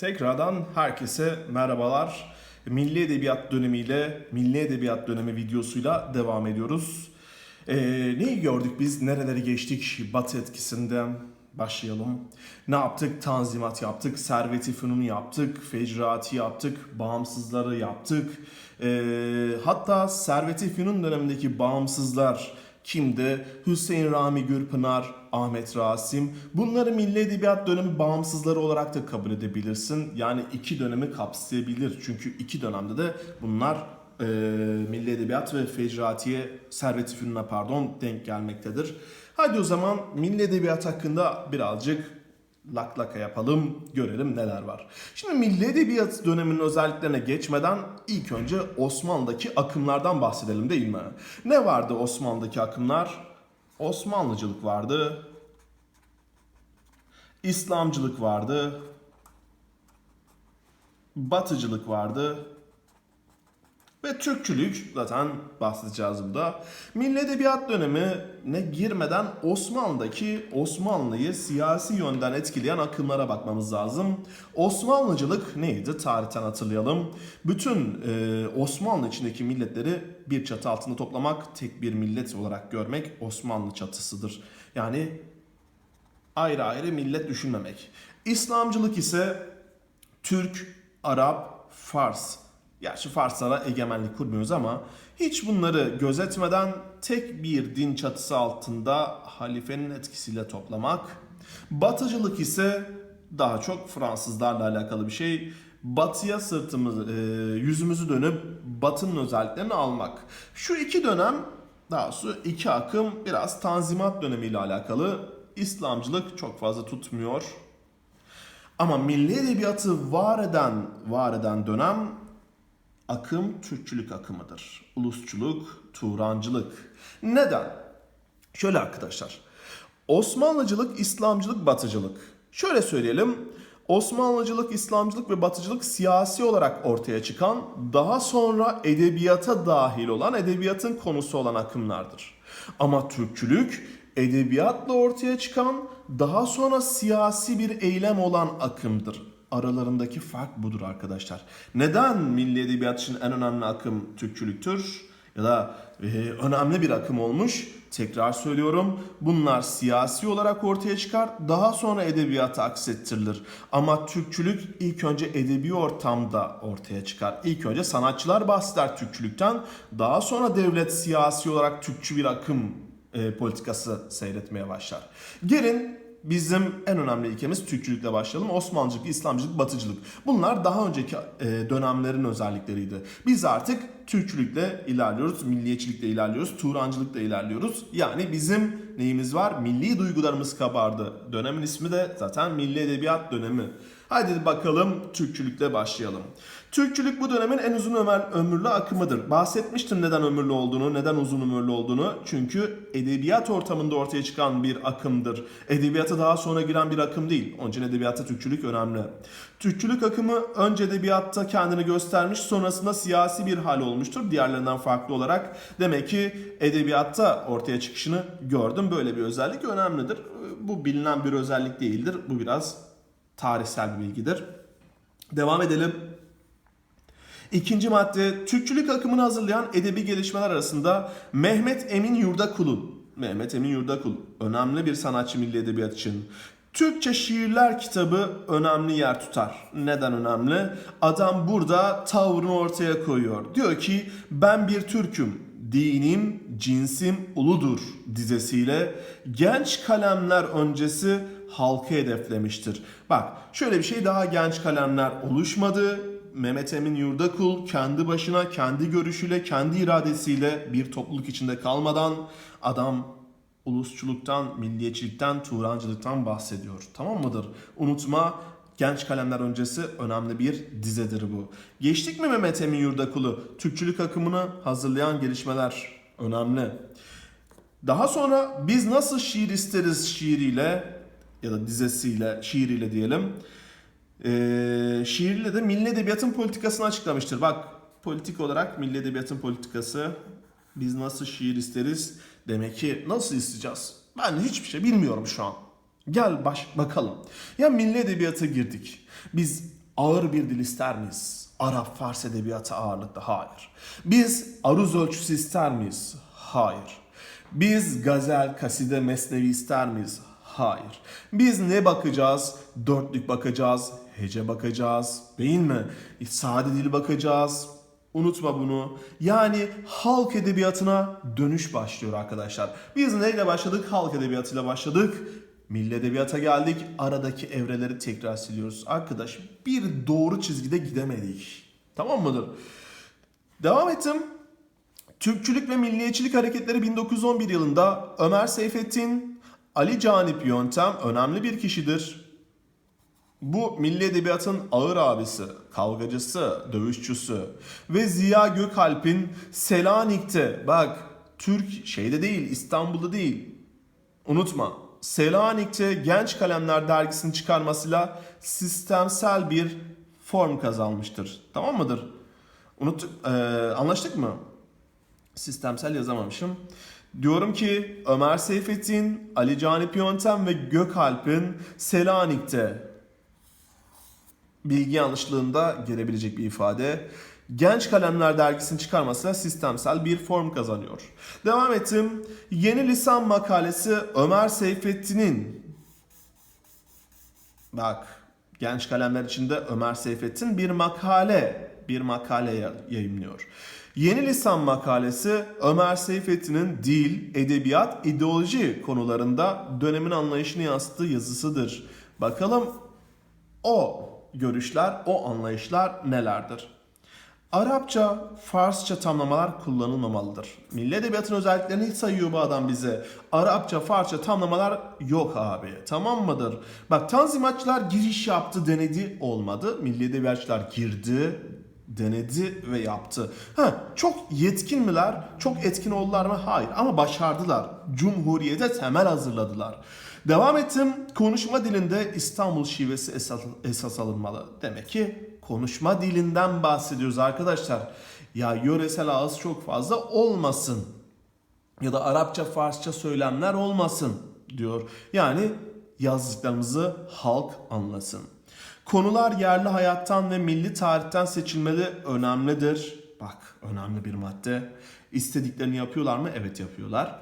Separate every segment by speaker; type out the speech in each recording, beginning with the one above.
Speaker 1: Tekrardan herkese merhabalar. Milli Edebiyat dönemiyle, Milli Edebiyat dönemi videosuyla devam ediyoruz. Ee, neyi gördük biz, nereleri geçtik Batı etkisinden başlayalım. Ne yaptık? Tanzimat yaptık, Servet-i Fünun yaptık, Fecraati yaptık, bağımsızları yaptık. Ee, hatta Servet-i Fünun dönemindeki bağımsızlar kimdi? Hüseyin Rami Gürpınar, Ahmet Rasim. Bunları Milli Edebiyat dönemi bağımsızları olarak da kabul edebilirsin. Yani iki dönemi kapsayabilir. Çünkü iki dönemde de bunlar e, Milli Edebiyat ve Fecratiye, Servet-i pardon denk gelmektedir. Hadi o zaman Milli Edebiyat hakkında birazcık laklaka yapalım, görelim neler var. Şimdi Milli Edebiyat döneminin özelliklerine geçmeden ilk önce Osmanlı'daki akımlardan bahsedelim değil mi? Ne vardı Osmanlı'daki akımlar? Osmanlıcılık vardı, İslamcılık vardı, Batıcılık vardı ve Türkçülük zaten bahsedeceğiz burada. Milli Edebiyat dönemine girmeden Osmanlı'daki Osmanlı'yı siyasi yönden etkileyen akımlara bakmamız lazım. Osmanlıcılık neydi? Tarihten hatırlayalım. Bütün e, Osmanlı içindeki milletleri bir çatı altında toplamak, tek bir millet olarak görmek Osmanlı çatısıdır. Yani ayrı ayrı millet düşünmemek. İslamcılık ise Türk, Arap, Fars. Gerçi Farslara egemenlik kurmuyoruz ama hiç bunları gözetmeden tek bir din çatısı altında halifenin etkisiyle toplamak. Batıcılık ise daha çok Fransızlarla alakalı bir şey. Batıya sırtımızı, e, yüzümüzü dönüp batının özelliklerini almak. Şu iki dönem, daha doğrusu iki akım biraz Tanzimat dönemiyle alakalı. İslamcılık çok fazla tutmuyor. Ama milli edebiyatı var eden, var eden dönem akım Türkçülük akımıdır. Ulusçuluk, Turancılık. Neden? Şöyle arkadaşlar. Osmanlıcılık, İslamcılık, Batıcılık. Şöyle söyleyelim. Osmanlıcılık, İslamcılık ve Batıcılık siyasi olarak ortaya çıkan, daha sonra edebiyata dahil olan, edebiyatın konusu olan akımlardır. Ama Türkçülük, edebiyatla ortaya çıkan, daha sonra siyasi bir eylem olan akımdır. Aralarındaki fark budur arkadaşlar. Neden milli edebiyat için en önemli akım Türkçülüktür? Ya da e, önemli bir akım olmuş. Tekrar söylüyorum. Bunlar siyasi olarak ortaya çıkar. Daha sonra edebiyata aksettirilir. Ama Türkçülük ilk önce edebi ortamda ortaya çıkar. İlk önce sanatçılar bahseder Türkçülükten. Daha sonra devlet siyasi olarak Türkçü bir akım e, politikası seyretmeye başlar. Gelin bizim en önemli ilkemiz Türkçülükle başlayalım. Osmanlıcılık, İslamcılık, Batıcılık. Bunlar daha önceki e, dönemlerin özellikleriydi. Biz artık Türkçülükle ilerliyoruz, milliyetçilikle ilerliyoruz, Turancılıkla ilerliyoruz. Yani bizim neyimiz var? Milli duygularımız kabardı. Dönemin ismi de zaten Milli Edebiyat dönemi. Haydi bakalım Türkçülükle başlayalım. Türkçülük bu dönemin en uzun ömür, ömürlü akımıdır. Bahsetmiştim neden ömürlü olduğunu, neden uzun ömürlü olduğunu. Çünkü edebiyat ortamında ortaya çıkan bir akımdır. Edebiyata daha sonra giren bir akım değil. Onun için edebiyatta Türkçülük önemli. Türkçülük akımı önce edebiyatta kendini göstermiş, sonrasında siyasi bir hal olmuştur. Diğerlerinden farklı olarak. Demek ki edebiyatta ortaya çıkışını gördüm. Böyle bir özellik önemlidir. Bu bilinen bir özellik değildir. Bu biraz tarihsel bir bilgidir. Devam edelim. İkinci madde Türkçülük akımını hazırlayan edebi gelişmeler arasında Mehmet Emin Yurdakul. Mehmet Emin Yurdakul önemli bir sanatçı milli edebiyat için. Türkçe şiirler kitabı önemli yer tutar. Neden önemli? Adam burada tavrını ortaya koyuyor. Diyor ki ben bir Türk'üm. Dinim, cinsim uludur dizesiyle genç kalemler öncesi halkı hedeflemiştir. Bak şöyle bir şey daha genç kalemler oluşmadı. Mehmet Emin Yurdakul kendi başına, kendi görüşüyle, kendi iradesiyle bir topluluk içinde kalmadan adam ulusçuluktan, milliyetçilikten, Turancılıktan bahsediyor. Tamam mıdır? Unutma Genç Kalemler öncesi önemli bir dizedir bu. Geçtik mi Mehmet Emin Yurdakul'u? Türkçülük akımını hazırlayan gelişmeler önemli. Daha sonra biz nasıl şiir isteriz şiiriyle ya da dizesiyle, şiiriyle diyelim. Ee, şiirle de milli edebiyatın politikasını açıklamıştır. Bak politik olarak milli edebiyatın politikası biz nasıl şiir isteriz demek ki nasıl isteyeceğiz? Ben hiçbir şey bilmiyorum şu an. Gel baş bakalım. Ya milli edebiyata girdik. Biz ağır bir dil ister miyiz? Arap Fars edebiyatı ağırlıkta. Hayır. Biz aruz ölçüsü ister miyiz? Hayır. Biz gazel, kaside, mesnevi ister miyiz? Hayır. Biz ne bakacağız? Dörtlük bakacağız, hece bakacağız, değil mi? Sade dil bakacağız. Unutma bunu. Yani halk edebiyatına dönüş başlıyor arkadaşlar. Biz neyle başladık? Halk edebiyatıyla başladık. Milli edebiyata geldik. Aradaki evreleri tekrar siliyoruz. Arkadaş bir doğru çizgide gidemedik. Tamam mıdır? Devam ettim. Türkçülük ve milliyetçilik hareketleri 1911 yılında Ömer Seyfettin, Ali Canip Yöntem önemli bir kişidir. Bu milli edebiyatın ağır abisi, kavgacısı, dövüşçüsü ve Ziya Gökalp'in Selanik'te bak Türk şeyde değil İstanbul'da değil unutma Selanik'te Genç Kalemler dergisini çıkarmasıyla sistemsel bir form kazanmıştır. Tamam mıdır? Unut, eee, anlaştık mı? sistemsel yazamamışım. Diyorum ki Ömer Seyfettin, Ali Canip Yöntem ve Gökalp'in Selanik'te bilgi yanlışlığında gelebilecek bir ifade. Genç Kalemler dergisini çıkarmasıyla sistemsel bir form kazanıyor. Devam ettim. Yeni lisan makalesi Ömer Seyfettin'in Bak genç kalemler içinde Ömer Seyfettin bir makale bir makale ya- yayımlıyor. Yeni lisan makalesi Ömer Seyfettin'in dil, edebiyat, ideoloji konularında dönemin anlayışını yansıttığı yazısıdır. Bakalım o görüşler, o anlayışlar nelerdir? Arapça, Farsça tamlamalar kullanılmamalıdır. Milli edebiyatın özelliklerini sayıyor bu adam bize. Arapça, Farsça tamlamalar yok abi. Tamam mıdır? Bak Tanzimatçılar giriş yaptı, denedi, olmadı. Milli edebiyatçılar girdi, denedi ve yaptı. Ha, çok yetkin miler? Çok etkin oldular mı? Hayır ama başardılar. Cumhuriyete temel hazırladılar. Devam ettim. Konuşma dilinde İstanbul şivesi esas, esas alınmalı. Demek ki konuşma dilinden bahsediyoruz arkadaşlar. Ya yöresel ağız çok fazla olmasın. Ya da Arapça, Farsça söylemler olmasın diyor. Yani yazdıklarımızı halk anlasın. Konular yerli hayattan ve milli tarihten seçilmeli önemlidir. Bak önemli bir madde. İstediklerini yapıyorlar mı? Evet yapıyorlar.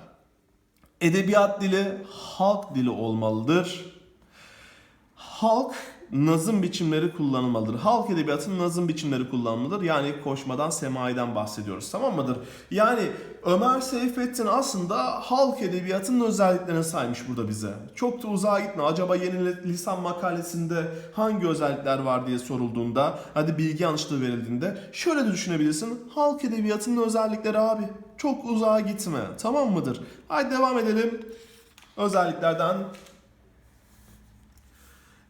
Speaker 1: Edebiyat dili halk dili olmalıdır. Halk nazım biçimleri kullanılmalıdır. Halk edebiyatının nazım biçimleri kullanılmalıdır. Yani koşmadan semaiden bahsediyoruz. Tamam mıdır? Yani Ömer Seyfettin aslında halk edebiyatının özelliklerini saymış burada bize. Çok da uzağa gitme. Acaba yeni lisan makalesinde hangi özellikler var diye sorulduğunda, hadi bilgi yanlışlığı verildiğinde şöyle de düşünebilirsin. Halk edebiyatının özellikleri abi. Çok uzağa gitme. Tamam mıdır? Hadi devam edelim. Özelliklerden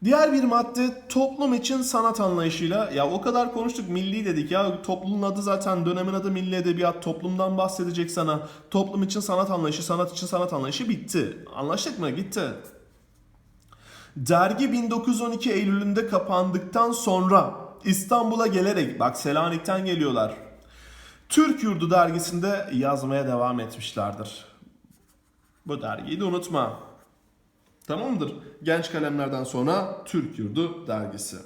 Speaker 1: Diğer bir madde toplum için sanat anlayışıyla ya o kadar konuştuk milli dedik ya toplumun adı zaten dönemin adı milli edebiyat toplumdan bahsedecek sana toplum için sanat anlayışı sanat için sanat anlayışı bitti anlaştık mı gitti. Dergi 1912 Eylül'ünde kapandıktan sonra İstanbul'a gelerek bak Selanik'ten geliyorlar. Türk Yurdu dergisinde yazmaya devam etmişlerdir. Bu dergiyi de unutma. Tamamdır. Genç kalemlerden sonra Türk Yurdu dergisi.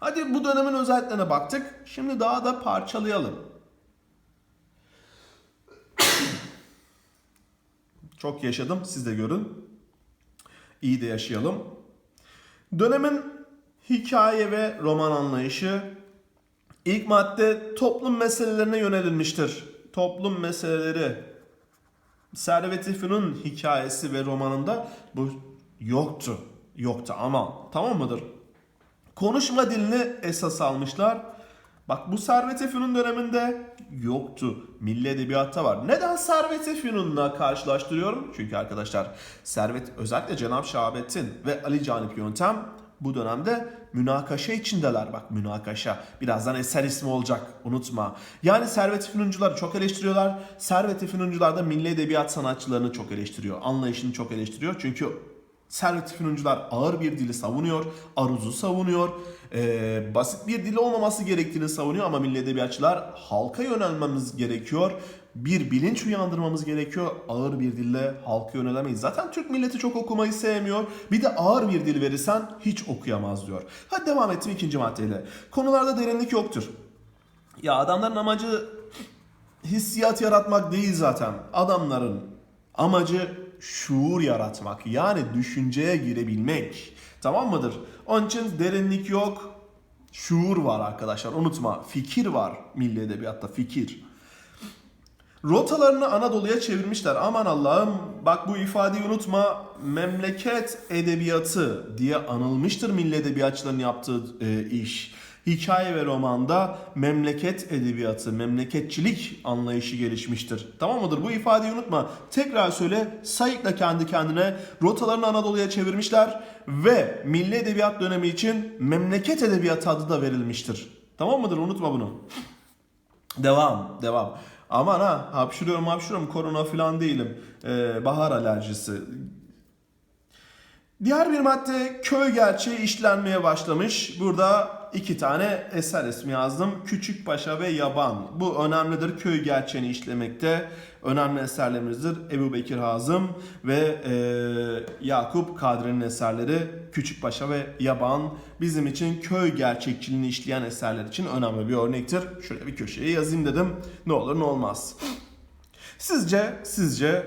Speaker 1: Hadi bu dönemin özelliklerine baktık. Şimdi daha da parçalayalım. Çok yaşadım. Siz de görün. İyi de yaşayalım. Dönemin hikaye ve roman anlayışı ilk madde toplum meselelerine yönelilmiştir. Toplum meseleleri Servet-i Fünun hikayesi ve romanında bu yoktu. Yoktu ama tamam mıdır? Konuşma dilini esas almışlar. Bak bu Servet-i Fünun döneminde yoktu. Milli edebiyatta var. Neden Servet-i Fünun'la karşılaştırıyorum? Çünkü arkadaşlar Servet özellikle Cenab-ı Şahabettin ve Ali Canip Yöntem bu dönemde münakaşa içindeler. Bak münakaşa. Birazdan eser ismi olacak. Unutma. Yani Servet-i Fünuncuları çok eleştiriyorlar. Servet-i Fünuncular da milli edebiyat sanatçılarını çok eleştiriyor. Anlayışını çok eleştiriyor. Çünkü Servet-i Fünuncular ağır bir dili savunuyor. Aruzu savunuyor. ee, basit bir dil olmaması gerektiğini savunuyor ama milli edebiyatçılar halka yönelmemiz gerekiyor. Bir bilinç uyandırmamız gerekiyor. Ağır bir dille halkı yönelemeyiz. Zaten Türk milleti çok okumayı sevmiyor. Bir de ağır bir dil verirsen hiç okuyamaz diyor. Hadi devam ettim ikinci maddeyle. Konularda derinlik yoktur. Ya adamların amacı hissiyat yaratmak değil zaten. Adamların amacı şuur yaratmak. Yani düşünceye girebilmek. Tamam mıdır? Onun için derinlik yok. Şuur var arkadaşlar. Unutma. Fikir var milli edebiyatta. Fikir. Rotalarını Anadolu'ya çevirmişler. Aman Allah'ım bak bu ifadeyi unutma. Memleket edebiyatı diye anılmıştır milli edebiyatçıların yaptığı e, iş. Hikaye ve romanda memleket edebiyatı, memleketçilik anlayışı gelişmiştir. Tamam mıdır? Bu ifadeyi unutma. Tekrar söyle. Sayıkla kendi kendine rotalarını Anadolu'ya çevirmişler ve milli edebiyat dönemi için memleket edebiyatı adı da verilmiştir. Tamam mıdır? Unutma bunu. Devam, devam. Aman ha, hapşırıyorum hapşırıyorum, korona falan değilim. Ee, bahar alerjisi. Diğer bir madde köy gerçeği işlenmeye başlamış. Burada iki tane eser ismi yazdım. Küçük Paşa ve Yaban. Bu önemlidir. Köy gerçeğini işlemekte önemli eserlerimizdir. Ebu Bekir Hazım ve e, Yakup Kadri'nin eserleri Küçük Paşa ve Yaban bizim için köy gerçekçiliğini işleyen eserler için önemli bir örnektir. Şöyle bir köşeye yazayım dedim. Ne olur ne olmaz. Sizce, sizce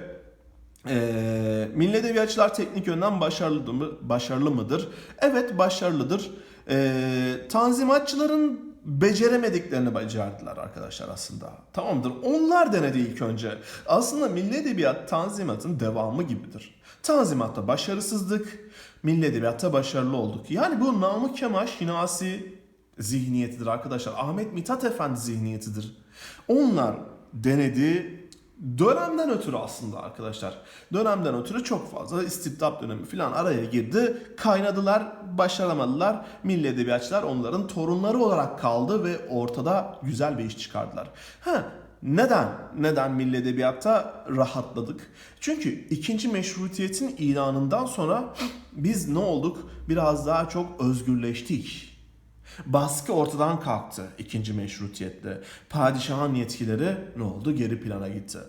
Speaker 1: ee, milli edebiyatçılar teknik yönden başarılı mı, başarılı mıdır? Evet başarılıdır. Ee, tanzimatçıların beceremediklerini becerdiler arkadaşlar aslında. Tamamdır. Onlar denedi ilk önce. Aslında milli edebiyat tanzimatın devamı gibidir. Tanzimatta başarısızlık, milli edebiyatta başarılı olduk. Yani bu Namık Kemal Şinasi zihniyetidir arkadaşlar. Ahmet Mithat Efendi zihniyetidir. Onlar denedi, Dönemden ötürü aslında arkadaşlar. Dönemden ötürü çok fazla istibdat dönemi falan araya girdi. Kaynadılar, başaramadılar. Milli edebiyatçılar onların torunları olarak kaldı ve ortada güzel bir iş çıkardılar. Ha, neden? Neden milli edebiyatta rahatladık? Çünkü ikinci meşrutiyetin ilanından sonra biz ne olduk? Biraz daha çok özgürleştik. Baskı ortadan kalktı ikinci meşrutiyette. Padişahın yetkileri ne oldu? Geri plana gitti.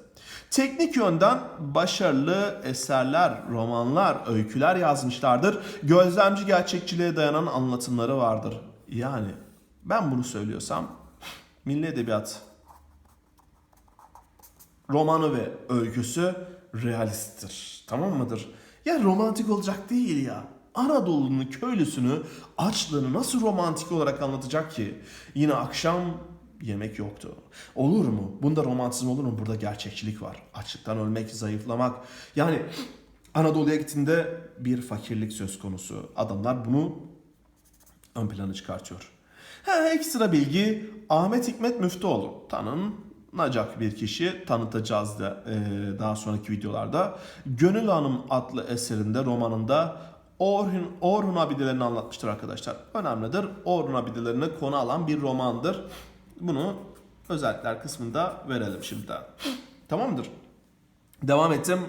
Speaker 1: Teknik yönden başarılı eserler, romanlar, öyküler yazmışlardır. Gözlemci gerçekçiliğe dayanan anlatımları vardır. Yani ben bunu söylüyorsam milli edebiyat romanı ve öyküsü realisttir. Tamam mıdır? Ya romantik olacak değil ya. Anadolu'nun köylüsünü açlığını nasıl romantik olarak anlatacak ki? Yine akşam yemek yoktu. Olur mu? Bunda romantizm olur mu? Burada gerçekçilik var. Açlıktan ölmek, zayıflamak. Yani Anadolu'ya gittiğinde bir fakirlik söz konusu. Adamlar bunu ön plana çıkartıyor. Ha, ekstra bilgi Ahmet Hikmet Müftüoğlu. Tanınacak bir kişi tanıtacağız da e, daha sonraki videolarda. Gönül Hanım adlı eserinde, romanında Orhun, Orhun abidelerini anlatmıştır arkadaşlar. Önemlidir. Orhun abidelerini konu alan bir romandır. Bunu özellikler kısmında verelim şimdiden. Tamamdır. Devam ettim.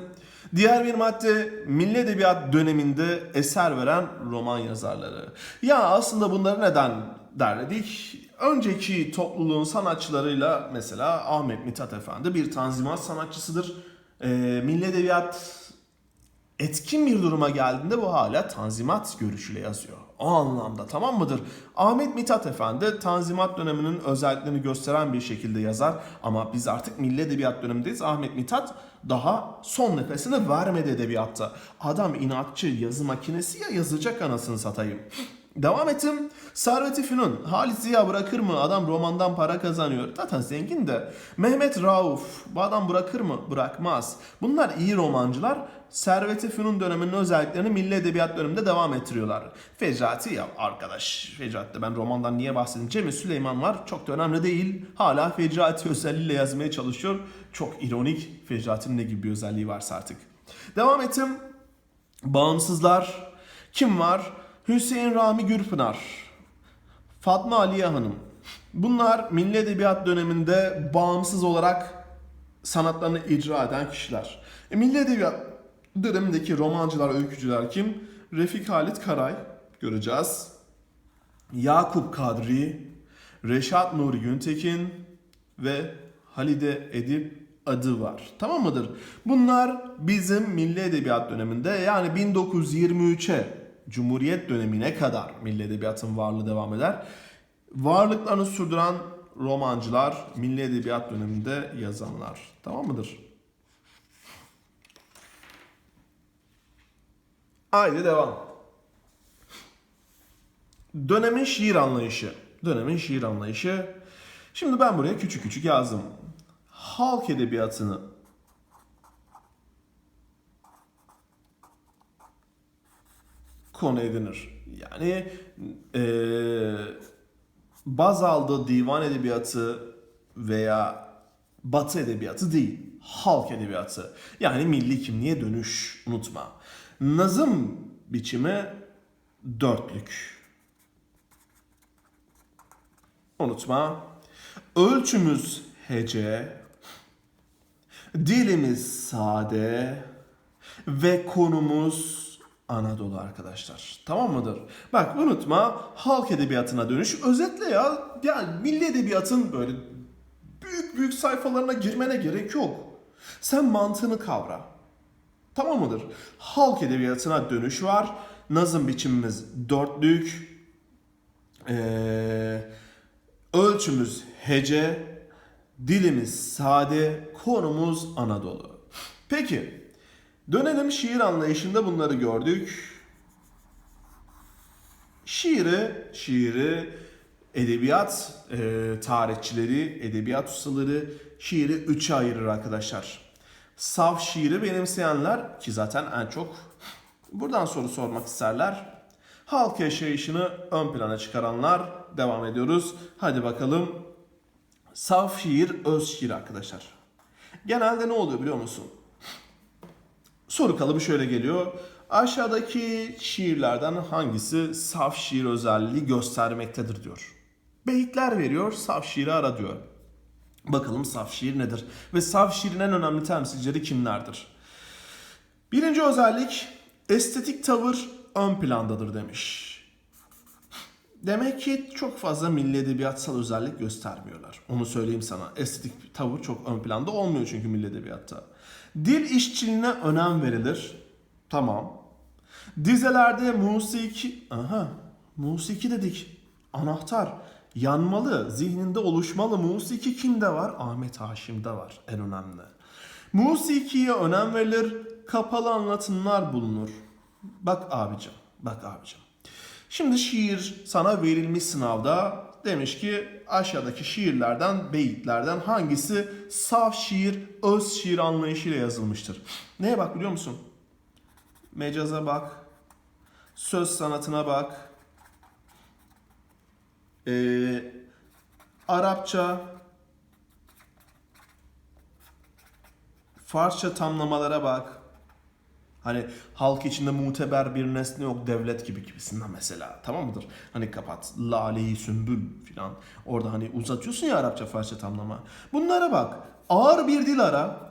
Speaker 1: Diğer bir madde milli edebiyat döneminde eser veren roman yazarları. Ya aslında bunları neden derledik? Önceki topluluğun sanatçılarıyla mesela Ahmet Mithat Efendi bir tanzimat sanatçısıdır. Ee, milli edebiyat etkin bir duruma geldiğinde bu hala tanzimat görüşüyle yazıyor. O anlamda tamam mıdır? Ahmet Mithat Efendi tanzimat döneminin özelliklerini gösteren bir şekilde yazar. Ama biz artık milli edebiyat dönemindeyiz. Ahmet Mithat daha son nefesini vermedi edebiyatta. Adam inatçı yazı makinesi ya yazacak anasını satayım. Devam ettim. Servet-i Fünun. Halit Ziya bırakır mı? Adam romandan para kazanıyor. Zaten zengin de. Mehmet Rauf. Bu adam bırakır mı? Bırakmaz. Bunlar iyi romancılar. Servet-i Fünun döneminin özelliklerini milli edebiyat döneminde devam ettiriyorlar. Fecrati ya arkadaş. Fecrati'de ben romandan niye bahsedeyim? Cemil Süleyman var. Çok da önemli değil. Hala Fecrati özelliğiyle yazmaya çalışıyor. Çok ironik. Fecrati'nin ne gibi bir özelliği varsa artık. Devam ettim. Bağımsızlar. Kim var? Hüseyin Rami Gürpınar, Fatma Aliye Hanım. Bunlar Milli Edebiyat döneminde bağımsız olarak sanatlarını icra eden kişiler. E, Milli Edebiyat dönemindeki romancılar, öykücüler kim? Refik Halit Karay göreceğiz. Yakup Kadri, Reşat Nuri Güntekin ve Halide Edip adı var. Tamam mıdır? Bunlar bizim milli edebiyat döneminde yani 1923'e Cumhuriyet dönemine kadar milli edebiyatın varlığı devam eder. Varlıklarını sürdüren romancılar, milli edebiyat döneminde yazanlar. Tamam mıdır? Haydi devam. Dönemin şiir anlayışı. Dönemin şiir anlayışı. Şimdi ben buraya küçük küçük yazdım. Halk edebiyatını konu edinir. Yani eee baz aldığı divan edebiyatı veya batı edebiyatı değil. Halk edebiyatı. Yani milli kimliğe dönüş unutma. Nazım biçimi dörtlük. Unutma. Ölçümüz hece, dilimiz sade ve konumuz Anadolu arkadaşlar. Tamam mıdır? Bak unutma halk edebiyatına dönüş. Özetle ya yani milli edebiyatın böyle büyük büyük sayfalarına girmene gerek yok. Sen mantığını kavra. Tamam mıdır? Halk edebiyatına dönüş var. Nazım biçimimiz dörtlük. Ee, ölçümüz hece. Dilimiz sade. Konumuz Anadolu. Peki. Dönelim şiir anlayışında bunları gördük. Şiiri, şiiri edebiyat e, tarihçileri, edebiyat ustaları şiiri üçe ayırır arkadaşlar. Saf şiiri benimseyenler ki zaten en çok buradan soru sormak isterler. Halk yaşayışını ön plana çıkaranlar devam ediyoruz. Hadi bakalım. Saf şiir, öz şiir arkadaşlar. Genelde ne oluyor biliyor musun? Soru kalıbı şöyle geliyor. Aşağıdaki şiirlerden hangisi saf şiir özelliği göstermektedir diyor. Beyitler veriyor, saf şiiri ara diyor. Bakalım saf şiir nedir? Ve saf şiirin en önemli temsilcileri kimlerdir? Birinci özellik estetik tavır ön plandadır demiş. Demek ki çok fazla milli edebiyatsal özellik göstermiyorlar. Onu söyleyeyim sana. Estetik tavır çok ön planda olmuyor çünkü milli edebiyatta. Dil işçiliğine önem verilir. Tamam. Dizelerde musiki... Aha. Musiki dedik. Anahtar. Yanmalı. Zihninde oluşmalı. Musiki kimde var? Ahmet Haşim'de var. En önemli. Musikiye önem verilir. Kapalı anlatımlar bulunur. Bak abicim. Bak abicim. Şimdi şiir sana verilmiş sınavda demiş ki aşağıdaki şiirlerden, beyitlerden hangisi saf şiir, öz şiir anlayışıyla yazılmıştır? Neye bak biliyor musun? Mecaza bak, söz sanatına bak, ee, Arapça, Farsça tamlamalara bak. Hani halk içinde muteber bir nesne yok devlet gibi gibisinden mesela. Tamam mıdır? Hani kapat. Laleyi sümbül filan. Orada hani uzatıyorsun ya Arapça Farsça tamlama. Bunlara bak. Ağır bir dil ara.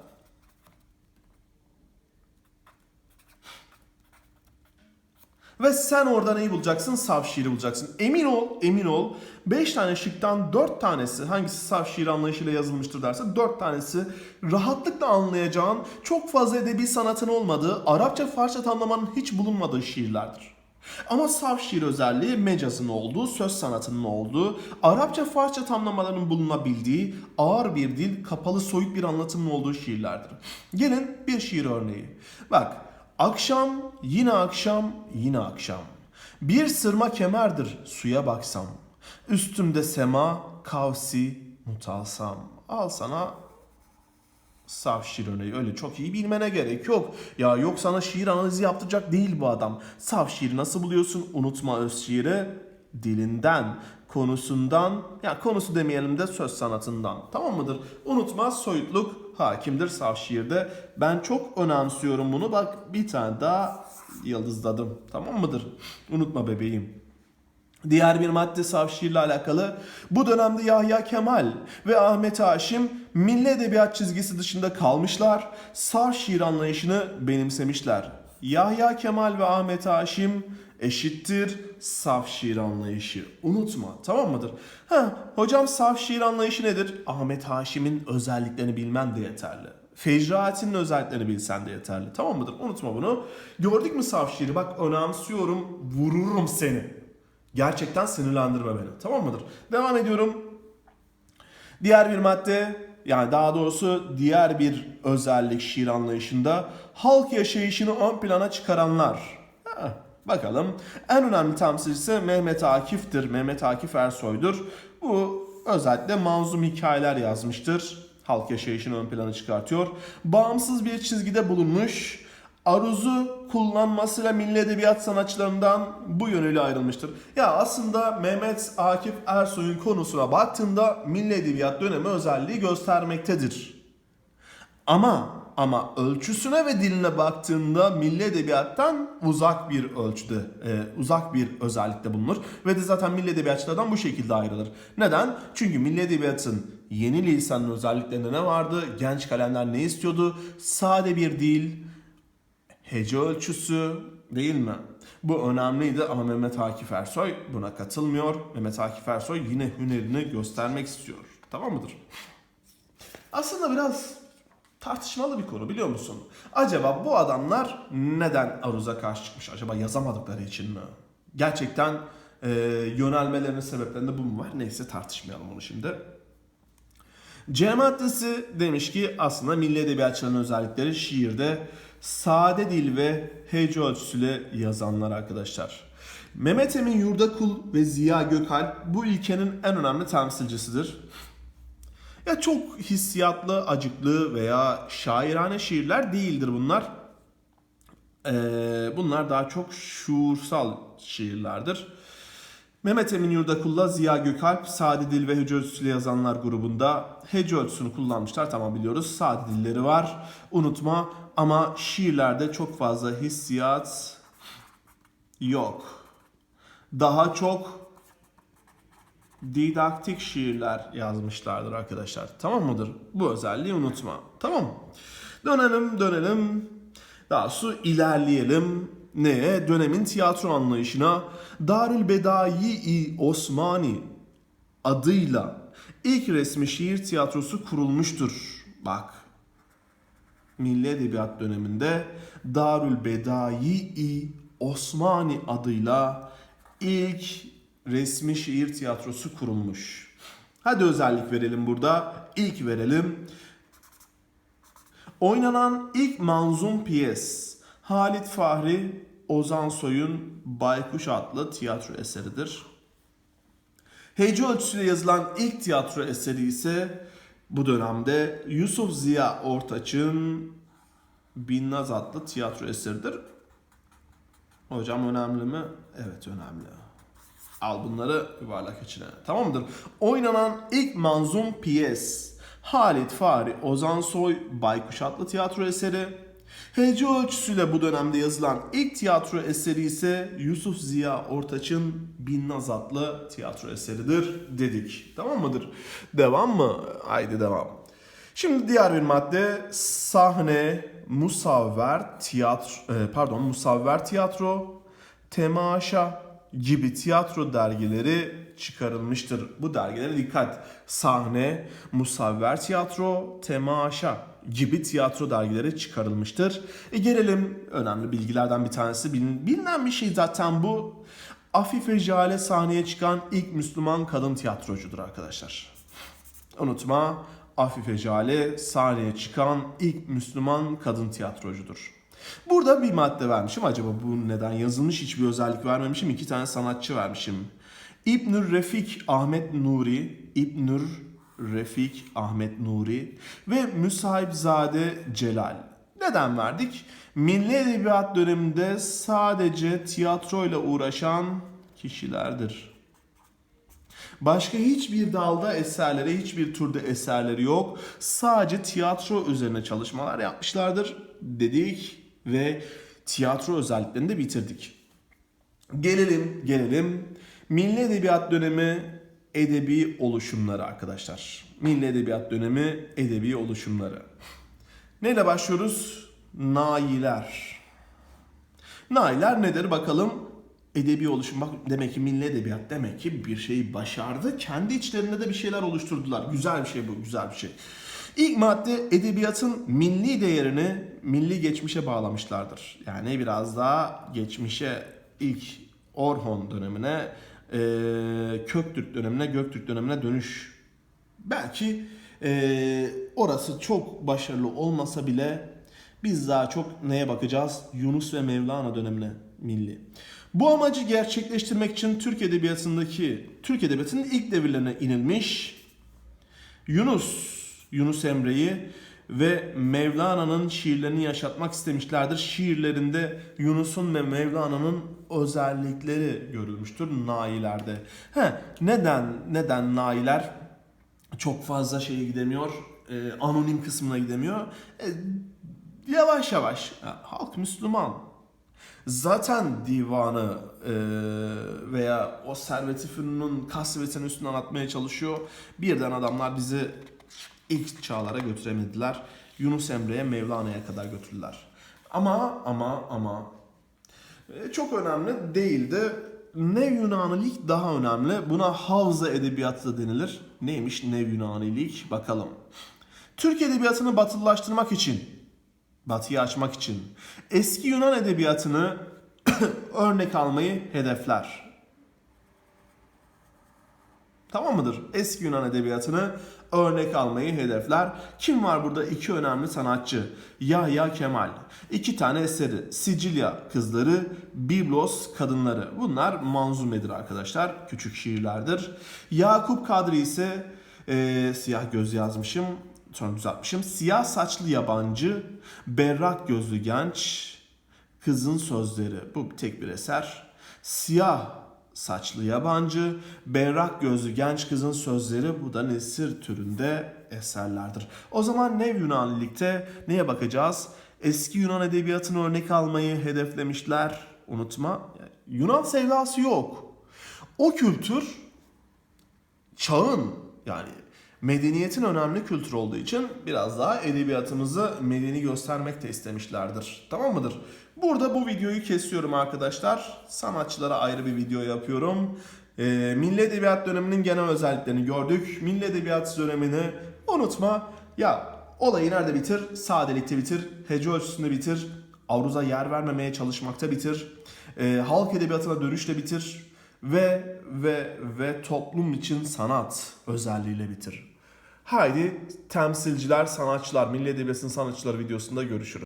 Speaker 1: Ve sen orada neyi bulacaksın? Saf şiiri bulacaksın. Emin ol, emin ol. 5 tane şıktan 4 tanesi hangisi saf şiir anlayışıyla yazılmıştır derse 4 tanesi rahatlıkla anlayacağın, çok fazla edebi sanatın olmadığı, Arapça Farsça tamlamanın hiç bulunmadığı şiirlerdir. Ama saf şiir özelliği mecazın olduğu, söz sanatının olduğu, Arapça Farsça tamlamaların bulunabildiği, ağır bir dil, kapalı soyut bir anlatımın olduğu şiirlerdir. Gelin bir şiir örneği. Bak, akşam, yine akşam, yine akşam. Bir sırma kemerdir suya baksam. Üstümde sema, kavsi, mutalsam. Al sana saf şiir örneği. Öyle çok iyi bilmene gerek yok. Ya yok sana şiir analizi yaptıracak değil bu adam. Saf şiiri nasıl buluyorsun? Unutma öz şiiri dilinden, konusundan, ya konusu demeyelim de söz sanatından. Tamam mıdır? Unutma soyutluk hakimdir saf şiirde. Ben çok önemsiyorum bunu. Bak bir tane daha yıldızladım. Tamam mıdır? Unutma bebeğim. Diğer bir madde saf şiirle alakalı bu dönemde Yahya Kemal ve Ahmet Haşim milli edebiyat çizgisi dışında kalmışlar, saf şiir anlayışını benimsemişler. Yahya Kemal ve Ahmet Haşim eşittir saf şiir anlayışı. Unutma tamam mıdır? Ha, hocam saf şiir anlayışı nedir? Ahmet Haşim'in özelliklerini bilmen de yeterli. Fecraatinin özelliklerini bilsen de yeterli. Tamam mıdır? Unutma bunu. Gördük mü saf şiiri? Bak önemsiyorum. Vururum seni. Gerçekten sinirlendirme beni. Tamam mıdır? Devam ediyorum. Diğer bir madde yani daha doğrusu diğer bir özellik şiir anlayışında halk yaşayışını ön plana çıkaranlar. Ha, bakalım. En önemli temsilcisi Mehmet Akif'tir. Mehmet Akif Ersoy'dur. Bu özellikle manzum hikayeler yazmıştır. Halk yaşayışını ön plana çıkartıyor. Bağımsız bir çizgide bulunmuş. Aruzu kullanmasıyla milli edebiyat sanatçılarından bu yönüyle ayrılmıştır. Ya aslında Mehmet Akif Ersoy'un konusuna baktığında milli edebiyat dönemi özelliği göstermektedir. Ama ama ölçüsüne ve diline baktığında milli edebiyattan uzak bir ölçüde, e, uzak bir özellikte bulunur. Ve de zaten milli edebiyatçılardan bu şekilde ayrılır. Neden? Çünkü milli edebiyatın yeni lisanın özelliklerinde ne vardı? Genç kalemler ne istiyordu? Sade bir dil, hece ölçüsü değil mi? Bu önemliydi ama Mehmet Akif Ersoy buna katılmıyor. Mehmet Akif Ersoy yine hünerini göstermek istiyor. Tamam mıdır? Aslında biraz tartışmalı bir konu biliyor musun? Acaba bu adamlar neden Aruz'a karşı çıkmış? Acaba yazamadıkları için mi? Gerçekten e, yönelmelerinin sebeplerinde bu mu var? Neyse tartışmayalım onu şimdi. C maddesi demiş ki aslında milli edebiyatçıların özellikleri şiirde sade dil ve hece ölçüsüyle yazanlar arkadaşlar. Mehmet Emin Yurdakul ve Ziya Gökalp bu ilkenin en önemli temsilcisidir. Ya çok hissiyatlı, acıklı veya şairane şiirler değildir bunlar. Ee, bunlar daha çok şuursal şiirlerdir. Mehmet Emin Yurdakul'la Ziya Gökalp Sade Dil ve Hece Ölçüsüyle yazanlar grubunda hece ölçüsünü kullanmışlar. Tamam biliyoruz. Sade dilleri var. Unutma ama şiirlerde çok fazla hissiyat yok. Daha çok didaktik şiirler yazmışlardır arkadaşlar. Tamam mıdır? Bu özelliği unutma. Tamam? Dönelim dönelim. Daha su ilerleyelim. Neye? Dönemin tiyatro anlayışına. Darül Bedai Osmani adıyla ilk resmi şiir tiyatrosu kurulmuştur. Bak. Milli Edebiyat döneminde Darül Bedai Osmani adıyla ilk resmi şiir tiyatrosu kurulmuş. Hadi özellik verelim burada. İlk verelim. Oynanan ilk manzum piyes Halit Fahri Ozan Soy'un Baykuş adlı tiyatro eseridir. Hece ölçüsüyle yazılan ilk tiyatro eseri ise bu dönemde Yusuf Ziya Ortaç'ın Binnaz adlı tiyatro eseridir. Hocam önemli mi? Evet önemli. Al bunları yuvarlak içine. Tamam mıdır? Oynanan ilk manzum piyes. Halit Fahri Ozan Soy Baykuş adlı tiyatro eseri. Hece ölçüsüyle bu dönemde yazılan ilk tiyatro eseri ise Yusuf Ziya Ortaç'ın Binnaz adlı tiyatro eseridir dedik. Tamam mıdır? Devam mı? Haydi devam. Şimdi diğer bir madde sahne, musavver tiyatro, e, pardon musavver tiyatro, temaşa gibi tiyatro dergileri çıkarılmıştır. Bu dergilere dikkat. Sahne, musavver tiyatro, temaşa gibi tiyatro dergileri çıkarılmıştır. E gelelim önemli bilgilerden bir tanesi bilin, bilinen bir şey zaten bu. Afife Jale sahneye çıkan ilk Müslüman kadın tiyatrocudur arkadaşlar. Unutma Afife Jale sahneye çıkan ilk Müslüman kadın tiyatrocudur. Burada bir madde vermişim. Acaba bu neden yazılmış hiçbir özellik vermemişim. İki tane sanatçı vermişim. İbnül Refik Ahmet Nuri, İbnül Refik Ahmet Nuri ve Müsahipzade Celal. Neden verdik? Milli Edebiyat döneminde sadece tiyatroyla uğraşan kişilerdir. Başka hiçbir dalda eserleri, hiçbir türde eserleri yok. Sadece tiyatro üzerine çalışmalar yapmışlardır dedik ve tiyatro özelliklerini de bitirdik. Gelelim, gelelim. Milli Edebiyat dönemi edebi oluşumları arkadaşlar. Milli Edebiyat dönemi edebi oluşumları. Neyle başlıyoruz? Nailer. Nailer nedir bakalım? Edebi oluşum bak demek ki milli edebiyat demek ki bir şeyi başardı. Kendi içlerinde de bir şeyler oluşturdular. Güzel bir şey bu, güzel bir şey. İlk madde edebiyatın milli değerini milli geçmişe bağlamışlardır. Yani biraz daha geçmişe ilk Orhon dönemine, e, Köktürk dönemine, Göktürk dönemine dönüş. Belki e, orası çok başarılı olmasa bile biz daha çok neye bakacağız? Yunus ve Mevlana dönemine milli. Bu amacı gerçekleştirmek için Türk Edebiyatı'ndaki Türk Edebiyatı'nın ilk devirlerine inilmiş Yunus, Yunus Emre'yi ve Mevlana'nın şiirlerini yaşatmak istemişlerdir. Şiirlerinde Yunus'un ve Mevlana'nın özellikleri görülmüştür nailerde. He, neden neden nailer çok fazla şeye gidemiyor, e, anonim kısmına gidemiyor? E, yavaş yavaş ya, halk Müslüman. Zaten divanı e, veya o serveti fünunun kasvetini üstünden atmaya çalışıyor. Birden adamlar bizi ilk çağlara götüremediler. Yunus Emre'ye, Mevlana'ya kadar götürdüler. Ama ama ama e, çok önemli değildi. Ne Yunanilik daha önemli. Buna havza edebiyatı da denilir. Neymiş ne Yunanilik bakalım. Türk edebiyatını batılılaştırmak için, batıyı açmak için eski Yunan edebiyatını örnek almayı hedefler. Tamam mıdır? Eski Yunan edebiyatını örnek almayı hedefler. Kim var burada? İki önemli sanatçı. Yahya Kemal. İki tane eseri. Sicilya Kızları, Biblos Kadınları. Bunlar manzumedir arkadaşlar. Küçük şiirlerdir. Yakup Kadri ise e, siyah göz yazmışım. Sonra düzeltmişim. Siyah saçlı yabancı, berrak gözlü genç, kızın sözleri. Bu tek bir eser. Siyah saçlı yabancı, berrak gözlü genç kızın sözleri bu da nesir türünde eserlerdir. O zaman Nev Yunanilikte neye bakacağız? Eski Yunan edebiyatını örnek almayı hedeflemişler. Unutma. Yunan sevdası yok. O kültür çağın yani medeniyetin önemli kültür olduğu için biraz daha edebiyatımızı medeni göstermek de istemişlerdir. Tamam mıdır? Burada bu videoyu kesiyorum arkadaşlar. Sanatçılara ayrı bir video yapıyorum. Ee, Milli Edebiyat döneminin genel özelliklerini gördük. Milli Edebiyat dönemini unutma. Ya olayı nerede bitir? Sadelikte bitir. Hece ölçüsünde bitir. Avruza yer vermemeye çalışmakta bitir. Ee, halk edebiyatına dönüşle bitir. Ve ve ve toplum için sanat özelliğiyle bitir. Haydi temsilciler, sanatçılar, Milli Edebiyat'ın sanatçıları videosunda görüşürüz.